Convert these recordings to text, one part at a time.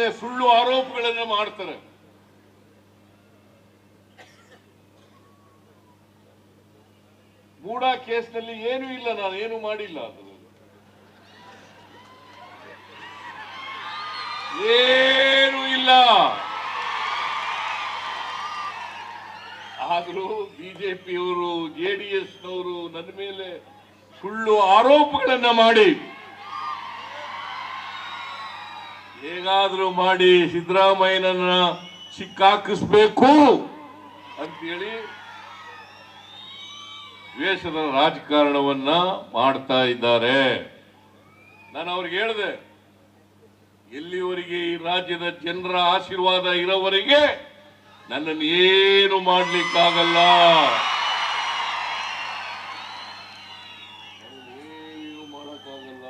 ಮೇಲೆ ಸುಳ್ಳು ಆರೋಪಗಳನ್ನು ಮಾಡ್ತಾರೆ. ಮೂಡಾ ಕೇಸ್ನಲ್ಲಿ ಏನೂ ಇಲ್ಲ, ನಾನು ಏನು ಮಾಡಿಲ್ಲ ಅದರಲ್ಲಿ. ಏನೂ ಇಲ್ಲ. ಆದರೂ ಬಿಜೆಪಿಯವರು ಜೆಡಿಎಸ್ನವರು ನನ್ನ ಮೇಲೆ ಸುಳ್ಳು ಆರೋಪಗಳನ್ನ ಮಾಡಿ ಹೇಗಾದ್ರೂ ಮಾಡಿ ಸಿದ್ದರಾಮಯ್ಯನನ್ನ ಸಿಕ್ಕಾಕಿಸ್ಬೇಕು ಅಂತೇಳಿ ದ್ವೇಷದ ರಾಜಕಾರಣವನ್ನ ಮಾಡ್ತಾ ಇದ್ದಾರೆ. ನಾನು ಅವ್ರಿಗೆ ಹೇಳಿದೆ, ಎಲ್ಲಿವರೆಗೆ ಈ ರಾಜ್ಯದ ಜನರ ಆಶೀರ್ವಾದ ಇರೋವರೆಗೆ ನನ್ನನ್ನು ಏನು ಮಾಡಲಿಕ್ಕಾಗಲ್ಲ. ಏನು ಮಾಡೋಕ್ಕಾಗಲ್ಲ.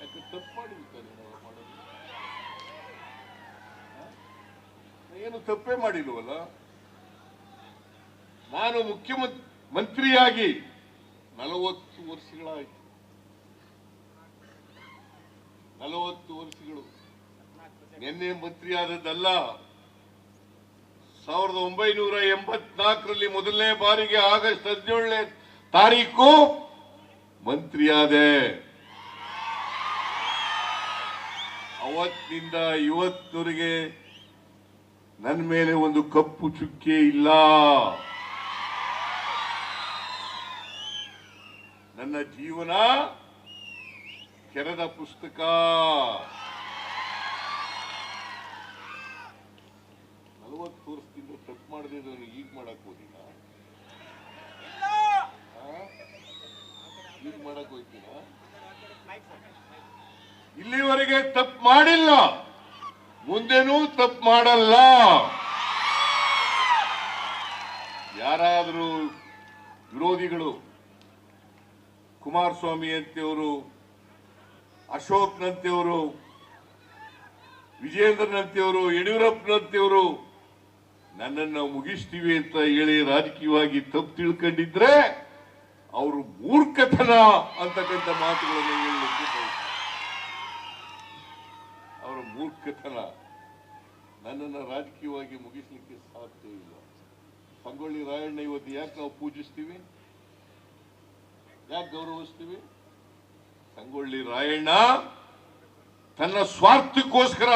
ಯಾಕೆ ತಪ್ಪು ಮಾಡಿರ್ತಾರೆ ನಾವು ಮಾಡೋದು ಹ? ಏನು ತಪ್ಪೇ ಮಾಡಿಲ್ವಲ್ಲ? ನಾನು ಮುಖ್ಯಮಂತ್ರಿ ಮಂತ್ರಿಯಾಗಿ ನಲವತ್ತು ವರ್ಷಗಳಾಯಿತು. ನಲವತ್ತು ವರ್ಷಗಳು. ನಿನ್ನೆ ಮಂತ್ರಿ ಆದದ್ದಲ್ಲ ಸಾವಿರದ ಒಂಬೈನೂರ ಎಂಬತ್ನಾಲ್ಕರಲ್ಲಿ ಮೊದಲನೇ ಬಾರಿಗೆ ಆಗಸ್ಟ್ ಹದಿನೇಳನೇ ತಾರೀಕು ಮಂತ್ರಿಯಾದೆ. ಅವತ್ತಿನಿಂದ ಇವತ್ತಿನವರೆಗೆ ನನ್ನ ಮೇಲೆ ಒಂದು ಕಪ್ಪು ಚುಕ್ಕೆ ಇಲ್ಲ. ನನ್ನ ಜೀವನ ಕೆರೆದ ಪುಸ್ತಕ. ನಲವತ್ತು ವರ್ಷದಿಂದ ತಪ್ಪು ನಾನು ಈಗ ಮಾಡಕ್ ಹೋದಿಲ್ಲ. ಈಗ ಮಾಡಕ್ ಹೋಗ್ತೀನ ಇಲ್ಲಿವರೆಗೆ ತಪ್ಪು ಮಾಡಿಲ್ಲ. ಮುಂದೆನೂ ತಪ್ಪು ಮಾಡಲ್ಲ. ಯಾರಾದರೂ ವಿರೋಧಿಗಳು ಕುಮಾರಸ್ವಾಮಿ ಅಂತೆಯವರು, ಅಶೋಕ್ನಂತೆಯವರು, ವಿಜೇಂದ್ರನಂತೆಯವರು, ಯಡಿಯೂರಪ್ಪನಂತೆಯವರು ನನ್ನನ್ನು ಮುಗಿಸ್ತೀವಿ ಅಂತ ಹೇಳಿ ರಾಜಕೀಯವಾಗಿ ತಪ್ಪು ತಿಳ್ಕೊಂಡಿದ್ರೆ, ಅವರು ಮೂರ್ಖತನ ಅಂತಕ್ಕಂಥ ಮಾತುಗಳನ್ನು ಹೇಳಲಿಕ್ಕೆ ಮೂರ್ಖತನ. ನನ್ನನ್ನು ರಾಜಕೀಯವಾಗಿ ಮುಗಿಸ್ಲಿಕ್ಕೆ ಸಾಧ್ಯ ಇಲ್ಲ. ಸಂಗೊಳ್ಳಿ ರಾಯಣ್ಣ ಇವತ್ತು ಯಾಕೆ ನಾವು ಪೂಜಿಸ್ತೀವಿ? ಯಾಕೆ ಗೌರವಿಸ್ತೀವಿ? ಸಂಗೊಳ್ಳಿ ರಾಯಣ್ಣ ತನ್ನ ಸ್ವಾರ್ಥಕ್ಕೋಸ್ಕರ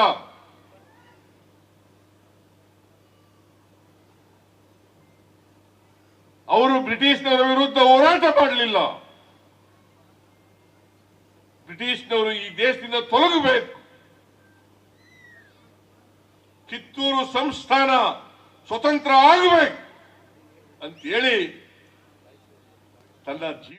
ಅವರು ಬ್ರಿಟಿಷ್ನವರ ವಿರುದ್ಧ ಹೋರಾಟ ಮಾಡಲಿಲ್ಲ. ಬ್ರಿಟಿಷ್ನವರು ಈ ದೇಶದಿಂದ ತೊಲಗಬೇಕು. ಕಿತ್ತೂರು ಸಂಸ್ಥಾನ ಸ್ವತಂತ್ರ ಆಗಬೇಕು ಅಂತೇಳಿ ತನ್ನ ಜೀವ